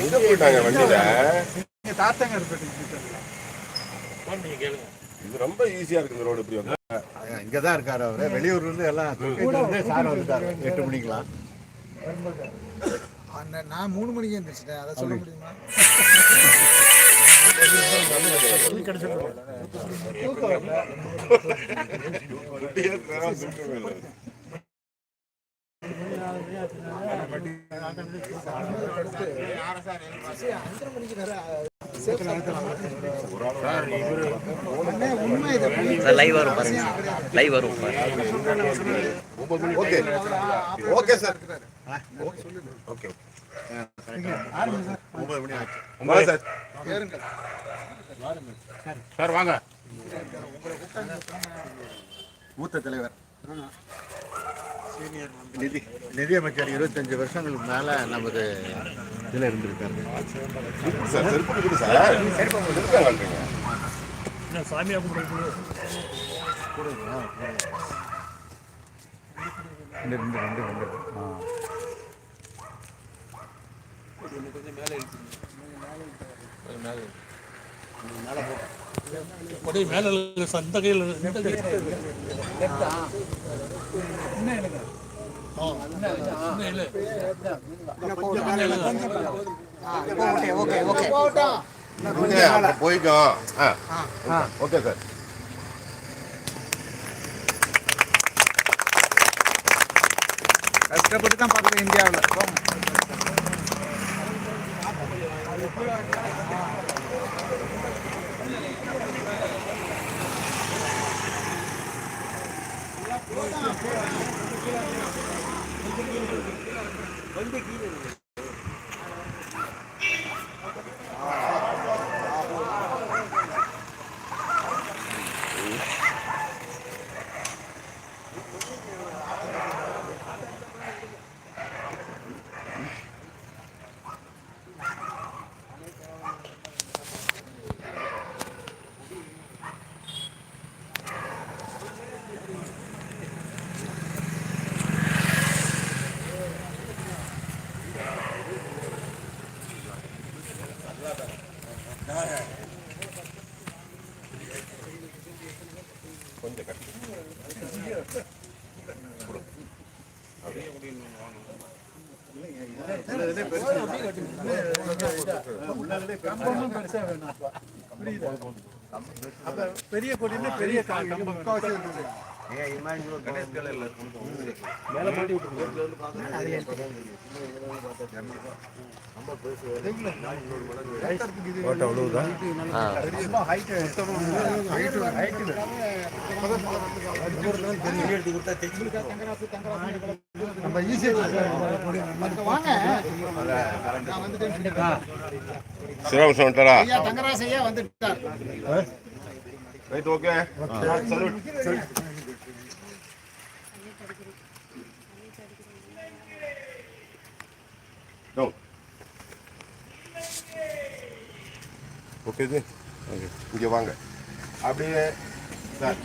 எங்க போயிட்டாங்க வண்டியில? நீங்க தாத்தங்க போயிட்டு இது ரொம்ப ஈஸியா இருக்கு இந்த ரோடு இப்படி வந்து. இங்கே தான் இருக்காரு அவரு. வெளியூர்ல இருந்து எல்லாம் சார் வந்துட்டாரு எட்டு மணிக்கெல்லாம். நான் மூணு மணிக்கு எழுந்திரிச்சிட்டேன் அதை சொல்ல முடியுமா? குட்டியா தேவை தூக்கமே இல்லை. அஞ்சரை மணிக்கு வேற அண்ணே, உண்மை இது சார் லைவ் வரும் பாருங்க. லைவ் வரும் okay okay sir. Okay. Sir வாங்க. மூத்த தலைவர். நிதி நிதியமைச்சர் இருபத்தஞ்சு வருஷங்களுக்கு மேல நமது இதுல இருந்திருக்காரு. வாங்குறீங்க ரெண்டு ரெண்டு ரெண்டு ரெண்டு ஆ. மேல அந்த மேல சந்த கையில் இருக்கு. ஓகே சார் கஷ்டப்பட்டு தான் அப்ப இந்தியாவில் வந்து கீழே கம்பமும் பெருசா வேணும் பார்த்துருக்கேன் பெரிய கொடின்னு பெரிய முக்காவாசி நம்ம வாங்க சிவராமன் வந்துட்டாரா ஐயா தங்கராஜ் ஐயா வந்துட்டார். Right okay salute down okay ji okay இங்கே வாங்க. அப்படியே சார்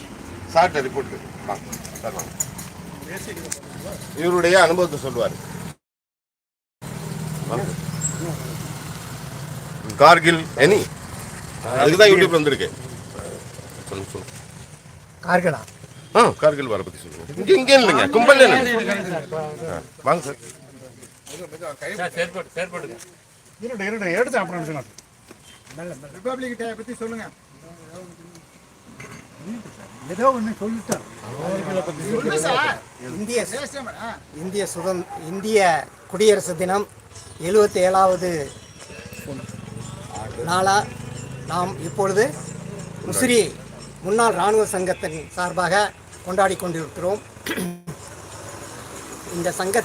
சார்ட்ட ரிப்போர்ட் வாங்க. சார் வாங்க. இவருடைய அனுபவத்தை சொல்லுவார். வாங்க. கார்கில் எனி? அதுக்கு தான் யூடியூப்ல வந்திருக்கு. சொல்லுங்க சொல்லுங்க. கார்களா ஆ கார்கில் வர பத்தி சொல்லுங்க. இங்க இங்க இல்லைங்க கும்பல் வாங்க சார். சார், செயற்பட்டு செயற்படுங்க இருடு இருடு எடுத்து அப்புறம் சொன்னார் ரிப்பப்ளிக் டே பத்தி சொல்லுங்க. ஏதோ ஒன்று சொல்லிட்டார் இந்திய. இந்திய சுதந் இந்திய குடியரசு தினம் எழுபத்தி ஏழாவது நாளா நாம் இப்பொழுது முசிறி முன்னாள் இராணுவ சங்கத்தின் சார்பாக கொண்டாடி கொண்டிருக்கிறோம். இந்த சங்க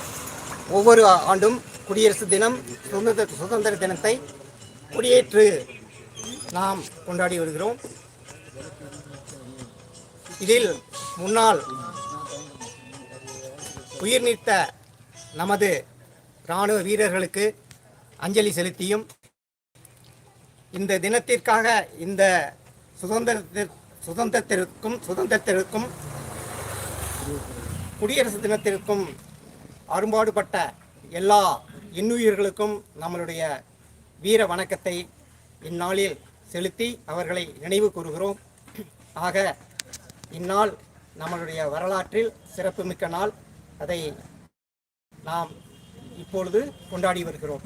ஒவ்வொரு ஆண்டும் குடியரசு தினம் சுதந்திர சுதந்திர தினத்தை கொடியேற்று நாம் கொண்டாடி வருகிறோம். இதில் முன்னாள் உயிர் நீத்த நமது இராணுவ வீரர்களுக்கு அஞ்சலி செலுத்தியும் இந்த தினத்திற்காக இந்த சுதந்திரத்திற் சுதந்திரத்திற்கும் சுதந்திரத்திற்கும் குடியரசு தினத்திற்கும் அரும்பாடுபட்ட எல்லா இன்னுயிர்களுக்கும் நம்மளுடைய வீர வணக்கத்தை இந்நாளில் செலுத்தி அவர்களை நினைவு கூறுகிறோம். ஆக இந்நாள் நம்மளுடைய வரலாற்றில் சிறப்புமிக்க நாள். அதை நாம் இப்பொழுது கொண்டாடி வருகிறோம்.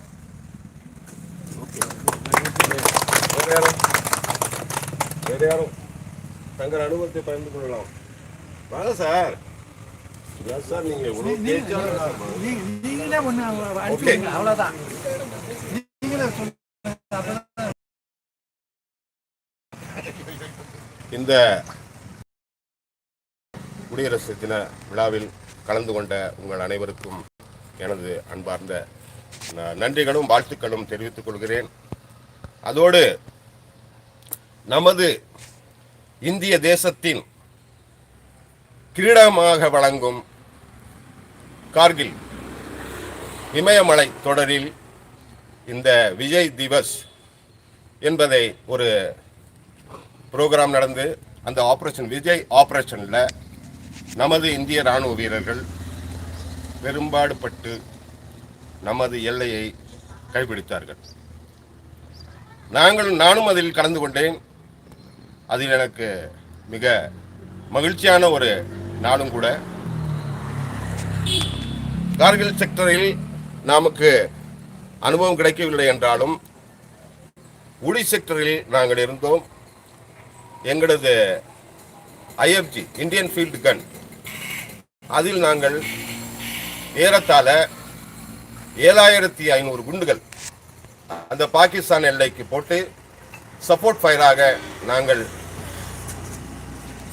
வேற யாரும் வேற யாரும் தங்கள் அனுபவத்தை பகிர்ந்து கொள்ளலாம் வாங்க சார் சார் நீங்க நீங்களே நீங்களே இந்த குடியரசு தின விழாவில் கலந்து கொண்ட உங்கள் அனைவருக்கும் எனது அன்பார்ந்த நன்றிகளும் வாழ்த்துக்களும் தெரிவித்துக் கொள்கிறேன். அதோடு நமது இந்திய தேசத்தின் கிரீடமாக வழங்கும் கார்கில் இமயமலை தொடரில் இந்த விஜய் திவஸ் என்பதை ஒரு ப்ரோக்ராம் நடந்து அந்த ஆப்ரேஷன் விஜய் ஆப்ரேஷனில் நமது இந்திய ராணுவ வீரர்கள் பெரும்பாடுபட்டு நமது எல்லையை கைப்பிடித்தார்கள். நாங்கள் நானும் அதில் கலந்து கொண்டேன். அதில் எனக்கு மிக மகிழ்ச்சியான ஒரு நாளும் கூட. கார்கில் செக்டரில் நமக்கு அனுபவம் கிடைக்கவில்லை என்றாலும் உடி செக்டரில் நாங்கள் இருந்தோம். எங்களது ஐஎஃப்ஜி இந்தியன் ஃபீல்டு கன் அதில் நாங்கள் ஏறத்தாழ ஏழாயிரத்தி ஐநூறு குண்டுகள் அந்த பாகிஸ்தான் எல்லைக்கு போட்டு சப்போர்ட் ஃபயராக நாங்கள்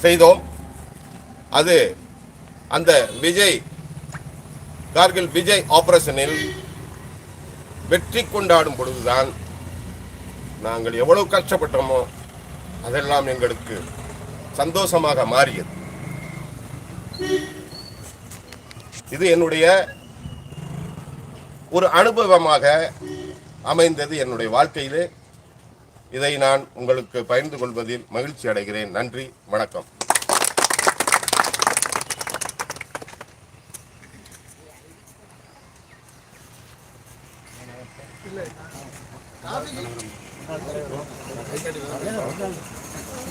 செய்தோம். அது அந்த விஜய் கார்கில் விஜய் ஆபரேஷனில் வெற்றி கொண்டாடும் பொழுதுதான் நாங்கள் எவ்வளவு கஷ்டப்பட்டோமோ அதெல்லாம் எங்களுக்கு சந்தோஷமாக மாறியது. இது என்னுடைய ஒரு அனுபவமாக அமைந்தது என்னுடைய வாழ்க்கையிலே. இதை நான் உங்களுக்கு பகிர்ந்து கொள்வதில் மகிழ்ச்சி அடைகிறேன். நன்றி வணக்கம்.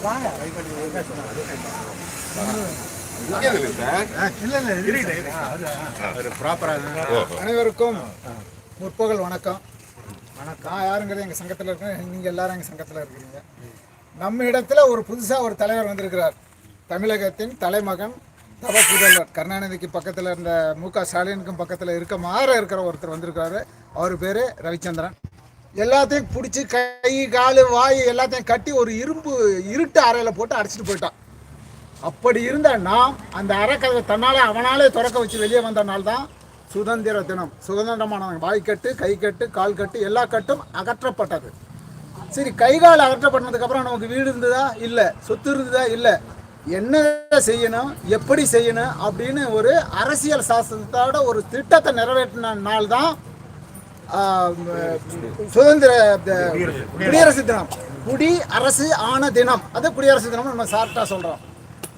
வாங்க அனைவருக்கும் முற்பகல் வணக்கம். வணக்கம். நான் யாருங்கிறது எங்கள் சங்கத்தில் இருக்கேன். நீங்கள் எல்லாரும் எங்கள் சங்கத்தில் இருக்கிறீங்க. நம்ம இடத்துல ஒரு புதுசாக ஒரு தலைவர் வந்திருக்கிறார். தமிழகத்தின் தலைமகன் தவ புதல்வர் கருணாநிதிக்கு பக்கத்தில் இருந்த மு க. ஸ்டாலினுக்கும் பக்கத்தில் இருக்க மாற இருக்கிற ஒருத்தர் வந்திருக்காரு அவர் பேர் ரவிச்சந்திரன். எல்லாத்தையும் பிடிச்சி கை கால் வாய் எல்லாத்தையும் கட்டி ஒரு இரும்பு இருட்டு அறையில் போட்டு அடைச்சிட்டு போயிட்டான். அப்படி இருந்த நாம் அந்த அறக்கதை தன்னாலே அவனாலே திறக்க வச்சு வெளியே வந்த நாள் தான் சுதந்திர தினம். சுதந்திரமான வாய் கட்டு கை கட்டு கால் கட்டு எல்லா கட்டும் அகற்றப்பட்டது. சரி கை கால் நமக்கு வீடு இருந்ததா? இல்லை. சொத்து இருந்ததா? இல்லை. என்ன செய்யணும்? எப்படி செய்யணும்? அப்படின்னு ஒரு அரசியல் சாஸ்திரத்தோட ஒரு திட்டத்தை நிறைவேற்றின நாள் தான் சுதந்திர குடியரசு தினம். குடி அரசு ஆன தினம். அது குடியரசு தினம் நம்ம சார்ட்டாக சொல்கிறோம்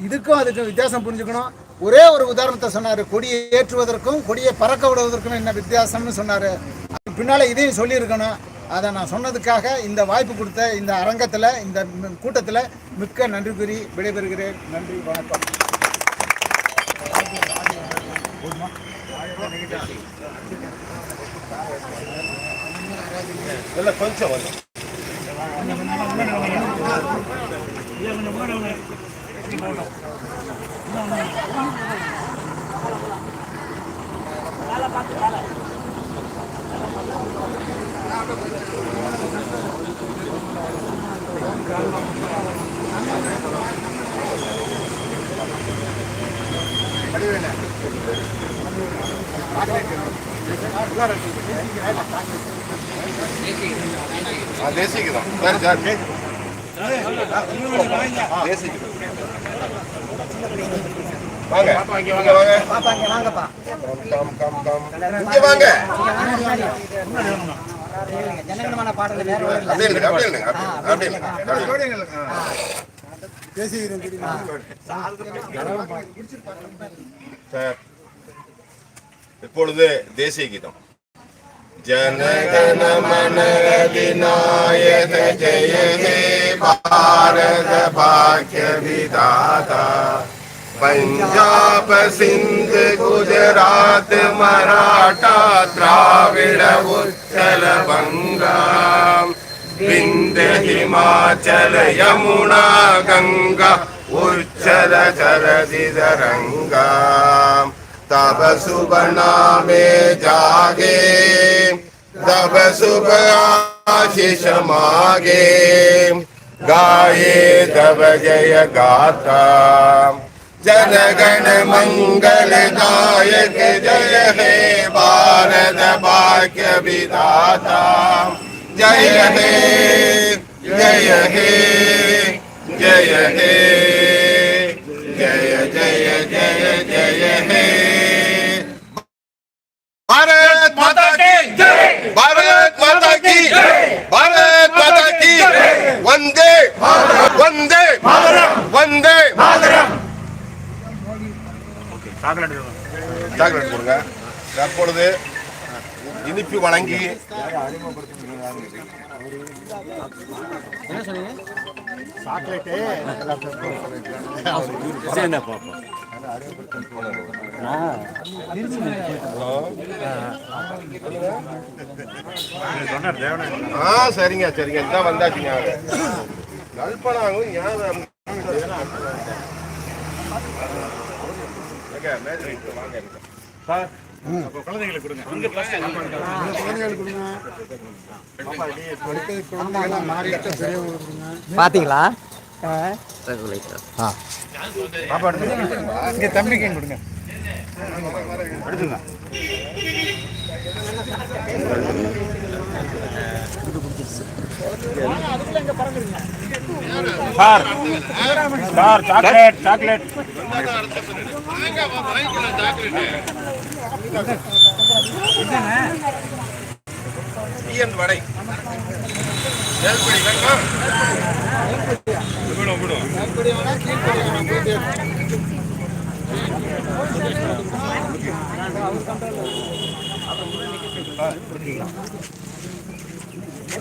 இதுக்கும் அதுக்கும் வித்தியாசம் புரிஞ்சுக்கணும். ஒரே ஒரு உதாரணத்தை சொன்னார். கொடியை ஏற்றுவதற்கும் கொடியை பறக்க விடுவதற்கும் என்ன வித்தியாசம்னு சொன்னார். அதுக்கு பின்னால இதையும் சொல்லியிருக்கணும். அதை நான் சொன்னதுக்காக இந்த வாய்ப்பு கொடுத்த இந்த அரங்கத்தில் இந்த கூட்டத்தில் மிக்க நன்றி கூறி விடைபெறுகிறேன். நன்றி வணக்கம். இல்ல கொஞ்சம் தேசிக்குதான் சார் சார். தேசிக்குதான் வாங்க இங்க வாங்க பாப்பா இங்கே வாங்கப்பா கம் கம் கம் இங்க வாங்க ஜனகணமான பாடல் வேற ஒரு இல்லை அப்படியே இல்லைங்க அப்படியே இல்லைங்க அப்படியே இல்லைங்க அப்படியே இல்லைங்க சார் இப்பொழுது தேசிய கீதம் जनगण मन अधिनायक जय हे भारत भाग्य विधाता पंजाब सिंध गुजरात मराठा द्राविड उत्कल बंगा विंध्य हिमाचल यमुना गंगा उच्चल सरदि रंगा तब शुभ नामे जागे तब शुभ आशीष मागे गाये तब जय गाथा जनगण मंगल दायक जय हे भारत भाग्य विधाता जय हे जय हे जय हे जय जय जय जय हे। भारत माता की जय भारत माता की जय भारत माता की वंदे वंदे वंदे சாக்லேட் கொடுங்க தற்பொழுது இனிப்பு வழங்கி ஆ சரிங்க சரிங்க. இதான் வந்தாச்சுங்க நல்பனாகும் ஞாபகம் ஏங்க, மேஜர் வாங்க. பாத்தீங்களா? இங்கே தம்பிக்கு கொடுங்க. Sir sir chocolate chocolate vada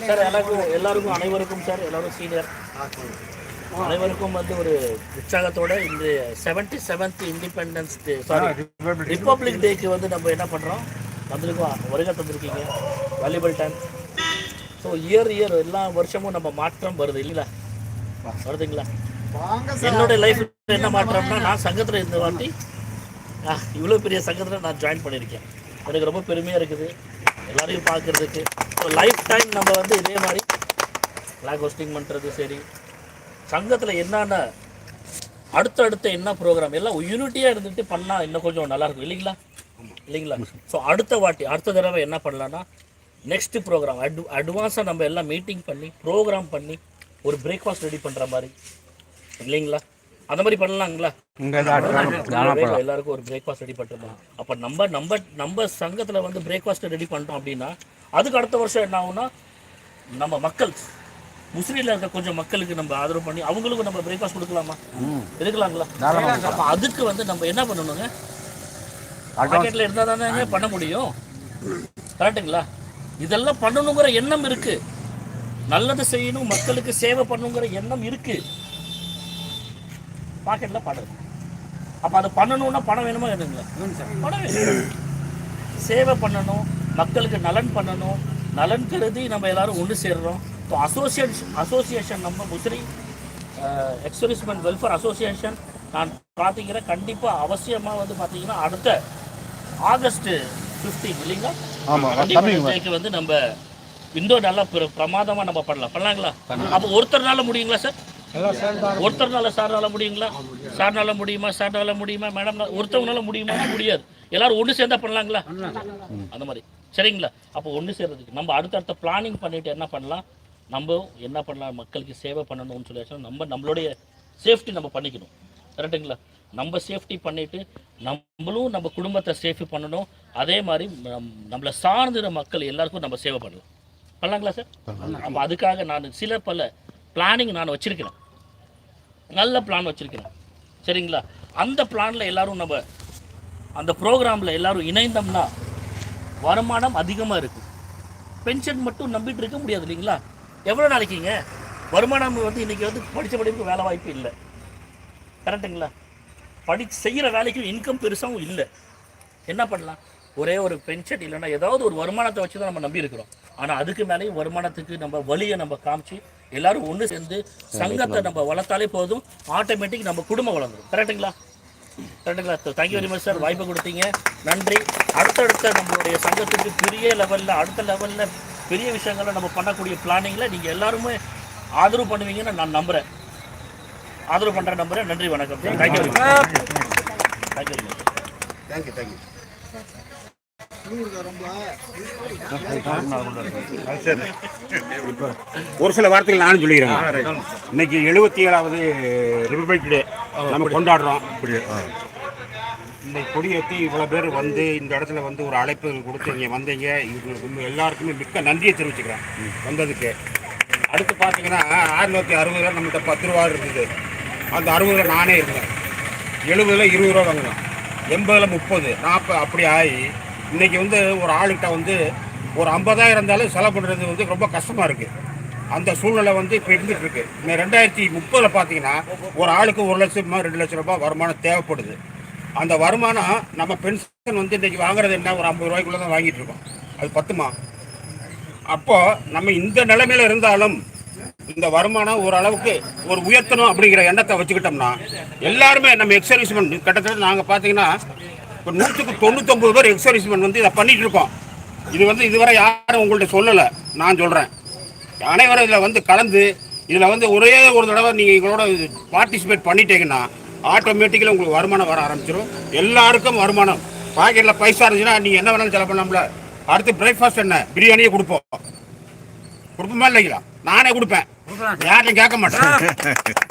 sir எல்லாருக்கும் எல்லாருக்கும் அனைவருக்கும் சார் எல்லாரும் சீனியர் அனைவருக்கும் வந்து ஒரு உற்சாகத்தோட இந்த seventy seventh independence day sorry republic டேக்கு வந்து நம்ம என்ன பண்ணுறோம் வந்திருக்கோம் வருகை தந்திருக்கீங்க volleyball time so year year எல்லா வருஷமும் நம்ம மாற்றம் வருது இல்லைங்களா? வருதுங்களா? வாங்க என்னோட லைஃப்ல என்ன மாற்றம்னா நான் சங்கத்தில் இந்த வாட்டி இவ்வளோ பெரிய சங்கத்தில் நான் ஜாயின் பண்ணியிருக்கேன். எனக்கு ரொம்ப பெருமையாக இருக்குது. எல்லாரையும் பார்க்கறதுக்கு. லைஃப் டைம் நம்ம வந்து இதே மாதிரி ஃப்ளாக் ஹோஸ்டிங் பண்ணுறது சரி. சங்கத்தில் என்னென்ன அடுத்தடுத்த என்ன ப்ரோக்ராம் எல்லாம் யூனிட்டியாக இருந்துட்டு பண்ணால் இன்னும் கொஞ்சம் நல்லா இருக்கும். இல்லைங்களா? இல்லைங்களா? ஸோ அடுத்த வாட்டி அடுத்த தடவை என்ன பண்ணலான்னா நெக்ஸ்ட் ப்ரோக்ராம் அட் அட்வான்ஸாக நம்ம எல்லாம் மீட்டிங் பண்ணி ப்ரோக்ராம் பண்ணி ஒரு பிரேக்ஃபாஸ்ட் ரெடி பண்ணுற மாதிரி. இல்லைங்களா? அந்த மாதிரி பண்ணலாங்களா? எல்லாருக்கும் ஒரு பிரேக்ஃபாஸ்ட் ரெடி பண்ணிருந்தோம் அப்போ நம்ம நம்ம நம்ம சங்கத்தில் வந்து பிரேக்ஃபாஸ்ட் ரெடி பண்ணிட்டோம் அப்படின்னா அதுக்கு அடுத்த வருஷம் என்ன ஆகும்னா நம்ம மக்கள் முஸ்லீம்ல இருக்க கொஞ்சம் மக்களுக்கு நம்ம ஆதரவு பண்ணி அவங்களுக்கும் நம்ம பிரேக்ஃபாஸ்ட் கொடுக்கலாமா? எடுக்கலாங்களா? அப்போ அதுக்கு வந்து நம்ம என்ன பண்ணணுங்க? பாக்கெட்ல இருந்தா தானே பண்ண முடியும். கரெக்டுங்களா இதெல்லாம் பண்ணணுங்கிற எண்ணம் இருக்கு. நல்லது செய்யணும் மக்களுக்கு சேவை பண்ணணுங்கிற எண்ணம் இருக்கு. பாக்கெட்ல பணம் இருக்கு. அப்ப அதை பண்ணணும்னா பணம் வேணுமா வேணுங்களா பணம் வேணும். சேவை பண்ணணும் மக்களுக்கு நலன் பண்ணணும் நலன் கருதி நம்ம எல்லாரும் ஒன்று சேர்றோம். ஸோ அசோசியேஷன் அசோசியேஷன் நம்ம முஸ்லீம் எக்ஸர்விஸ்மெண்ட் வெல்ஃபேர் அசோசியேஷன் நான் பார்த்தீங்கன்னா கண்டிப்பாக அவசியமாக வந்து பார்த்தீங்கன்னா அடுத்த ஆகஸ்ட் ஃபிஃப்டீன் இல்லைங்களா? Day-க்கு வந்து நம்ம இன்னும் நல்லா பிர- பிரமாதமா நம்ம பண்ணலாம். பண்ணலாங்களா? அப்போ ஒருத்தர்னால முடியுங்களா சார்? ஒருத்தர்னால சார்னால முடியுங்களா? சார்னால முடியுமா? சார்னால முடியுமா? மேடம் ஒருத்தவங்களால முடியுமா? முடியாது. எல்லாரும் ஒன்று சேர்ந்தா பண்ணலாங்களா? அந்த மாதிரி. சரிங்களா? அப்போ ஒன்று சேர்றதுக்கு நம்ம அடுத்தடுத்த பிளானிங் பண்ணிட்டு என்ன பண்ணலாம்? நம்ம என்ன பண்ணலாம்? மக்களுக்கு சேவை பண்ணணும்னு சொல்லி நம்ம நம்மளுடைய சேஃப்டி நம்ம பண்ணிக்கணும். கரெக்டுங்களா நம்ம சேஃப்டி பண்ணிட்டு நம்மளும் நம்ம குடும்பத்தை சேஃப்டி பண்ணணும். அதே மாதிரி நம்- நம்மளை சார்ந்திர மக்கள் எல்லாருக்கும் நம்ம சேவை பண்ணலாம். பண்ணலாங்களா சார் அப்போ அதுக்காக நான் சில பல பிளானிங் நான் வச்சிருக்கிறேன். நல்ல பிளான் வச்சிருக்கிறேன். சரிங்களா? அந்த பிளானில் எல்லோரும் நம்ம அந்த ப்ரோக்ராமில் எல்லாரும் இணைந்தோம்னா வருமானம் அதிகமாக இருக்குது பென்ஷன் மட்டும் நம்பிட்டு இருக்க முடியாது இல்லைங்களா? எவ்வளோ நாளைக்குங்க வருமானம் வந்து இன்றைக்கி வந்து படித்த படிப்புக்கு வேலை வாய்ப்பு இல்லை. கரெக்டுங்களா படி செய்கிற வேலைக்கும் இன்கம் பெருசாகவும் இல்லை. என்ன பண்ணலாம்? ஒரே ஒரு பென்ஷன் இல்லைன்னா ஏதாவது ஒரு வருமானத்தை வச்சு தான் நம்ம நம்பி இருக்கிறோம் ஆனால் அதுக்கு மேலேயும் வருமானத்துக்கு நம்ம வழியை நம்ம காமிச்சு எல்லாரும் ஒன்று சேர்ந்து சங்கத்தை நம்ம வளர்த்தாலே போதும். ஆட்டோமேட்டிக் நம்ம குடும்பம் வளர்ந்துடும் கரெக்டுங்களா கரெக்டுங்களா தேங்க்யூ வெரி மச் சார் வாய்ப்பு கொடுத்தீங்க. நன்றி. அடுத்தடுத்த நம்மளுடைய சங்கத்துக்கு பெரிய லெவலில் அடுத்த லெவலில் பெரிய விஷயங்களை நம்ம பண்ணக்கூடிய பிளானிங்கில் நீங்கள் எல்லாருமே ஆதரவு பண்ணுவீங்கன்னு நான் நம்புகிறேன் ஆதரவு பண்ணுற நம்புகிறேன் நன்றி வணக்கம் thank you very much thank you very much thank you thank you ஒரு சில வார்த்தைகள் நானும் சொல்லிக்கிறேன் இன்னைக்கு எழுபத்தி ஏழாவது ரிபப்ளிக் டே நம்ம கொண்டாடுறோம். இந்த கொடியேற்றி இவ்வளோ பேர் வந்து இந்த இடத்துல வந்து ஒரு அழைப்பு கொடுத்து இங்கே வந்தீங்க. இவங்களுக்கு எல்லாருக்குமே மிக்க நன்றியை தெரிவிச்சுக்கிறேன் வந்ததுக்கு. அடுத்து பார்த்தீங்கன்னா ஆறுநூற்றி அறுபது ரூபா நம்மகிட்ட பத்து ரூபா இருந்தது அந்த அறுபதுல நானே இருந்தேன். எழுபதுல இருபது ரூபா வாங்கினேன். எண்பதில் முப்பது. நாற்பது அப்படி ஆகி இன்னைக்கு வந்து ஒரு ஆளுகிட்ட வந்து ஒரு ஐம்பதாயிரம் இருந்தாலும் செலவு பண்ணுறது வந்து ரொம்ப கஷ்டமாக இருக்குது அந்த சூழ்நிலை வந்து இப்போ இருந்துகிட்ருக்கு இந்த ரெண்டாயிரத்தி முப்பதில் பார்த்தீங்கன்னா ஒரு ஆளுக்கு ஒரு லட்சம் ரெண்டு லட்சம் ரூபாய் வருமானம் தேவைப்படுது. அந்த வருமானம் நம்ம பென்ஷன் வந்து இன்றைக்கி வாங்குறது என்ன? ஒரு ஐம்பது ரூபாய்க்குள்ளே தான் வாங்கிட்டு இருக்கோம். அது பத்துமா? அப்போது நம்ம இந்த நிலைமையில் இருந்தாலும் இந்த வருமானம் ஓரளவுக்கு ஒரு உயர்த்தணும் அப்படிங்கிற எண்ணத்தை வச்சுக்கிட்டோம்னா எல்லாருமே நம்ம எக்ஸர்வீஸ்மெண்ட் கிட்டத்தட்ட நாங்கள் பார்த்தீங்கன்னா இப்போ நூற்றுக்கு தொண்ணூத்தொம்பது பேர் எக்ஸர்வீஸ்மெண்ட் வந்து இதை பண்ணிட்டு இருக்கோம் இது வந்து இதுவரை யாரும் உங்கள்ட்ட சொல்லலை. நான் சொல்கிறேன் அனைவரும் இதில் வந்து கலந்து இதில் வந்து ஒரே ஒரு தடவை நீங்கள் எங்களோட பார்ட்டிசிபேட் பண்ணிட்டீங்கன்னா ஆட்டோமேட்டிக்கலாக உங்களுக்கு வருமானம் வர ஆரம்பிச்சிடும் எல்லாருக்கும் வருமானம். பாக்கெட்டில் பைசா இருந்துச்சுன்னா நீங்கள் என்ன வேணாலும் செலவு பண்ணலாம்ல. அடுத்து பிரேக்ஃபாஸ்ட் என்ன? பிரியாணியே கொடுப்போம். கொடுப்போமா இல்லைங்களா? நானே கொடுப்பேன். யார்ட்டையும் கேட்க மாட்டேன்.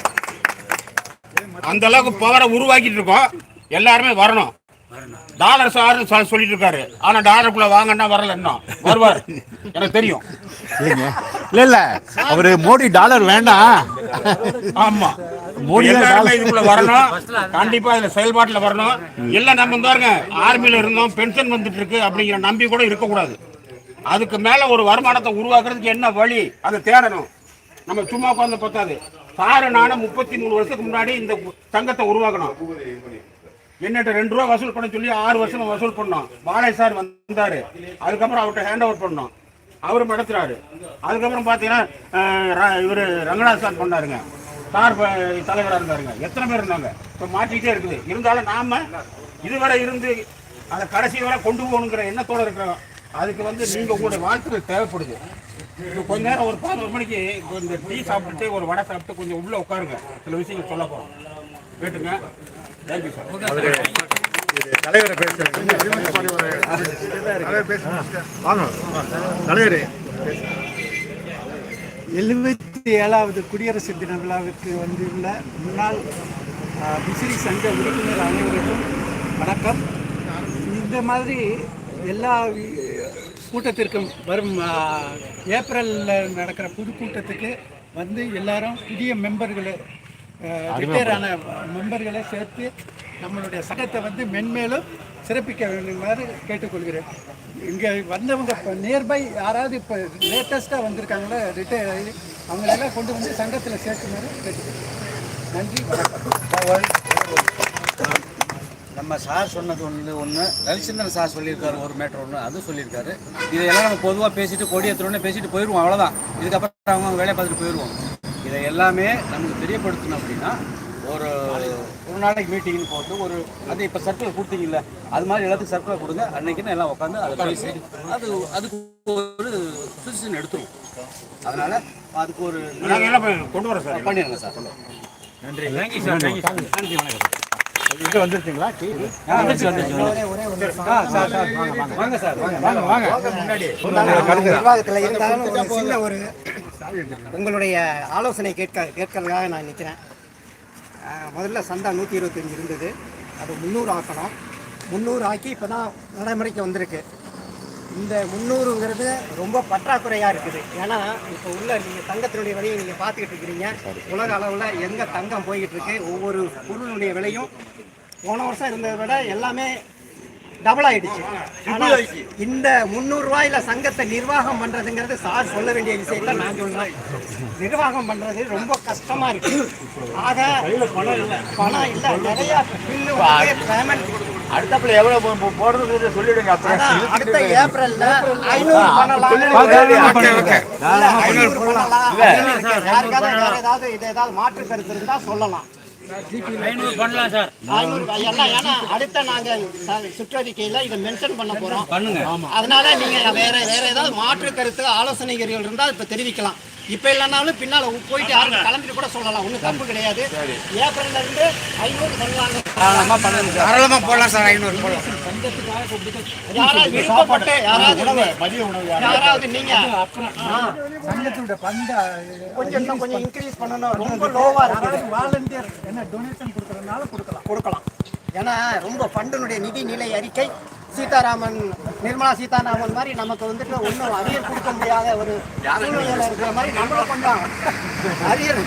அந்த அளவுக்கு பவரை உருவாக்கிட்டு இருக்கோம். எல்லாருமே வரணும். டாலர் சார் சார் சொல்லிட்டு இருக்காரு ஆனா டாலருக்குள்ள வாங்கன்னா வரல இன்னும். வருவார். எனக்கு தெரியும். இல்ல இல்ல. அவரு மோடி டாலர் வேண்டாம். ஆமா. மோடி இதுக்குள்ள வரணும். கண்டிப்பா இதுல செயல்பாட்டுல வரணும். எல்லாம் நம்ம பாருங்க ஆர்மியில இருந்தோம் பென்ஷன் வந்துட்டு இருக்கு அப்படிங்கிற நம்பி கூட இருக்கக்கூடாது. அதுக்கு மேல ஒரு வருமானத்தை உருவாக்குறதுக்கு என்ன வழி? அதை தேடணும். நம்ம சும்மா உட்காந்து பத்தாது. சாரு நானும் முப்பத்தி மூணு வருஷத்துக்கு முன்னாடி இந்த சங்கத்தை உருவாக்கணும். என்னட்ட ரெண்டு ரூபா வசூல் பண்ண சொல்லி ஆறு வருஷம் வசூல் பண்ணோம். பாலை சார் வந்தாரு. அதுக்கப்புறம் அவர்கிட்ட ஹேண்ட் ஓவர் பண்ணோம். அவரும் நடத்துறாரு அதுக்கப்புறம் பார்த்தீங்கன்னா இவர் ர- ரங்கநாத் சார் பண்ணாருங்க. சார் தலைவராக இருந்தாருங்க. எத்தனை பேர் இருந்தாங்க? இப்போ மாற்றிக்கிட்டே இருக்குது. இருந்தாலும் நாம இதுவரை இருந்து அதை கடைசி வரை கொண்டு போகணுங்கிற எண்ணத்தோடு இருக்கிறோம். அதுக்கு வந்து நீங்கள் உங்களுடைய வாழ்த்துக்கள் தேவைப்படுது. இப்போ கொஞ்ச நேரம் ஒரு பதினோரு மணிக்கு இந்த டீ சாப்பிட்டு ஒரு வடை சாப்பிட்டு கொஞ்சம் உள்ளே உட்காருங்க. சில விஷயங்கள் சொல்ல போகிறோம் கேட்டுங்க. தலைவரை எழுபத்தி ஏழாவது குடியரசு தின விழாவிற்கு வந்துள்ள முன்னாள் விசிறி சங்க உறுப்பினர் அனைவருக்கும் வணக்கம். இந்த மாதிரி எல்லா கூட்டத்திற்கும் வரும் ஏப்ரலில் நடக்கிற பொது கூட்டத்துக்கு வந்து எல்லாரும் புதிய மெம்பர்களை ரிட்டையர் ஆன மெம்பர்களை சேர்த்து நம்மளுடைய சங்கத்தை வந்து மென்மேலும் சிறப்பிக்க வேண்டுமாறு கேட்டுக்கொள்கிறேன். இங்கே வந்தவங்க இப்போ நியர்பை யாராவது இப்போ லேட்டஸ்ட்டாக வந்திருக்காங்களோ ரிட்டையர் ஆகி அவங்களெல்லாம் கொண்டு வந்து சங்கத்தில் சேர்க்குமாறு கேட்டுக்கிறேன் நன்றி வணக்கம். நம்ம சார் சொன்னது ஒன்று ஒன்று ரவிச்சந்திரன் சார் சொல்லியிருக்காரு ஒரு மேட்டர் ஒன்று அது சொல்லியிருக்காரு. இதையெல்லாம் நம்ம பொதுவாக பேசிட்டு கொடி பேசிட்டு போயிடுவோம் அவ்வளோதான் இதுக்கப்புறம் அவங்க அவங்க வேலையை பார்த்துட்டு போயிடுவோம். எல்லாமே நமக்கு தெரியப்படுத்தணும் அப்படின்னா ஒரு ஒரு நாளைக்கு மீட்டிங்னு போட்டு ஒரு அது இப்போ சர்க்கிள் கொடுத்தீங்கல்ல அது மாதிரி எல்லாத்துக்கும் சர்க்கிள் கொடுங்க. அன்னைக்குன்னு எல்லாம் உட்காந்து அதை அதுக்கு ஒரு டிசிஷன் எடுத்துருவோம். அதனால அதுக்கு ஒரு கொண்டு வரோம் சார். பண்ணிடுங்க சார். நன்றி. வணக்கம். இங்க வந்துருச்சுங்களா? டீ வந்துச்சு வந்துச்சு வாங்க சார் வாங்க வாங்க. வாங்க முன்னாடி. நிர்வாகத்தில் இருந்தாலும் ஒரு சின்ன ஒரு உங்களுடைய ஆலோசனை கேட்க கேட்கறதுக்காக நான் நிற்கிறேன் முதல்ல சந்தா நூற்றி இருபத்தஞ்சி இருந்தது. அது முந்நூறு ஆக்கணும். முந்நூறு ஆக்கி இப்போ தான் நடைமுறைக்கு வந்திருக்கு. இந்த முந்நூறுங்கிறது ரொம்ப பற்றாக்குறையாக இருக்குது. ஏன்னா இப்போ உள்ள நீங்கள் தங்கத்தினுடைய விலையை நீங்கள் பார்த்துக்கிட்டு இருக்கிறீங்க. உலக அளவில் எங்கே தங்கம் போய்கிட்டு இருக்கு. ஒவ்வொரு பொருளுடைய விலையும் போன வருஷம் இருந்ததை விட எல்லாமே டபுள் ஆயிடுச்சு ஆனா இந்த முந்நூறு ரூபாயில சங்கத்தை நிர்வாகம் பண்றதுங்கிறது சார் சொல்ல வேண்டிய விஷயத்த நான் சொல்றேன். நிர்வாகம் பண்றது ரொம்ப கஷ்டமா இருக்கு. ஆக பணம் இல்ல நிறைய பில்லு பேமெண்ட் அடுத்தப்புல எவ்வளவு போடுறது சொல்லிடுங்க அடுத்த ஏப்ரல்ல ஐநூறு பண்ணலாம். யாருக்காவது வேற ஏதாவது இது ஏதாவது மாற்று கருத்து இருந்தா சொல்லலாம். ஐநூறு பண்ணலாம் சார். ஐநூறு எல்லாம் ஏன்னா அடுத்த நாங்க சுற்றறிக்கையில இதை மென்ஷன் பண்ண போறோம். பண்ணுங்க. அதனால நீங்க வேற வேற ஏதாவது மாற்று கருத்து ஆலோசனைகள் இருந்தால் இப்ப தெரிவிக்கலாம். இப்ப இல்லைனாலும் பின்னால போயிட்டு யாரும் கலந்துட்டு கூட சொல்லலாம். ஒன்றும் தப்பு கிடையாது. ஏப்ரல்ல இருந்து ஐநூறு பண்ணுவாங்க. தாராளமாக போடலாம் சார் ஐநூறு போடலாம். யாராவது விருப்பப்பட்டு யாராவது மதிய உணவு யாராவது நீங்க சங்கத்தோட பண்ட கொஞ்சம் இன்னும் கொஞ்சம் இன்க்ரீஸ் பண்ணணும். ரொம்ப லோவா இருக்கு. வாலண்டியர் என்ன டொனேஷன் கொடுக்கறதுனால கொடுக்கலாம். கொடுக்கலாம். ஏன்னா ரொம்ப ஃபண்டினுடைய நிதி நிலை அறிக்கை. சீதாராமன் நிர்மலா சீதாராமன் மாதிரி நமக்கு வந்துட்டு ஒன்றும் அரியர் கொடுக்க முடியாத ஒரு சூழ்நிலையில இருக்கிற மாதிரி நம்மளும் கொஞ்சம் அரியர்.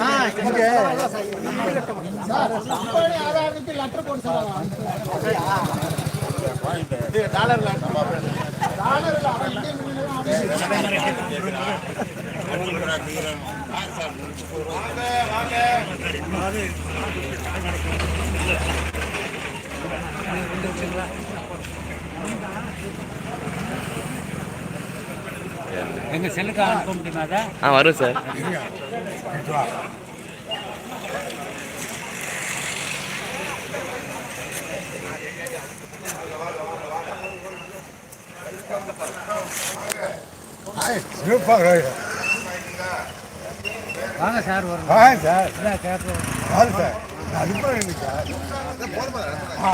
ஆ, இங்க எங்க செல்லுக்கு அனுப்ப முடியுமா ஆ வரும் சார். வாங்க சார் வரும் வாங்க சார். வாங்க சார்? எனக்கு சார். ஆ.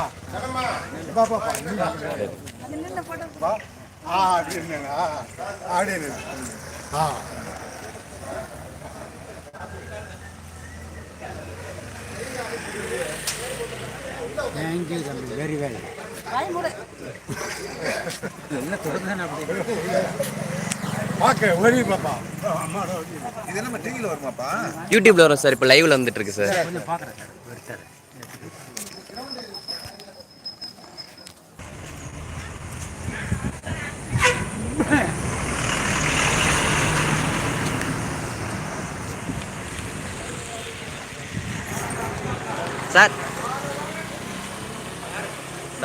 பா பா பா பா ஆ அப்படின்னு அப்படின்னு ஆ தேங்க்யூ தம்பி. வெரி வெல் என்ன தொடர்ந்து அப்படி? பார்க்க ஒரே பாப்பா. யூடியூப்ல வரும் சார் இப்போ லைவ்ல வந்துட்டு இருக்கு சார். கொஞ்சம் பார்க்குறேன் சார்.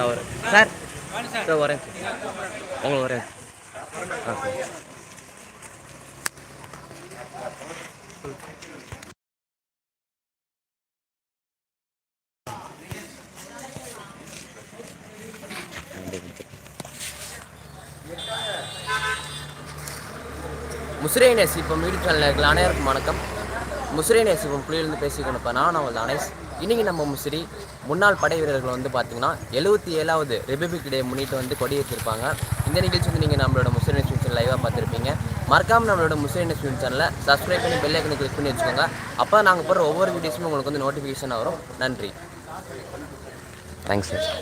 ஒரு சார் வரேன் சார் சார் வரேன் உங்களுக்கு வரேன் ஆ சார். முசிறே நேசிப்பம் யூடியூப் சேனல் இருக்கிற அனைவருக்கும் வணக்கம். முசிறே நேசிப்பம் புள்ளியிலிருந்து பேசிக்கொண்டிருப்பேன் நான் அவள் தானேஷ் இன்னைக்கு நம்ம முசிறி முன்னாள் படை வீரர்கள் வந்து பார்த்தீங்கன்னா எழுபத்தி ஏழாவது ரிபப்ளிக் டே முன்னிட்டு வந்து கொடியேற்றிருப்பாங்க. இந்த நிகழ்ச்சி வந்து நீங்கள் நம்மளோட முசிறி நேஸ் சேனல் லைவாக பார்த்துருப்பீங்க. மறக்காம நம்மளோட முசிறி நேஸ் சேனலை சப்ஸ்கிரைப் பண்ணி பெல் ஐக்கனை கிளிக் பண்ணி வச்சுக்கோங்க. அப்போ நாங்கள் போடுற ஒவ்வொரு வீடியோஸும் உங்களுக்கு வந்து நோட்டிஃபிகேஷன் வரும். நன்றி. Thanks sir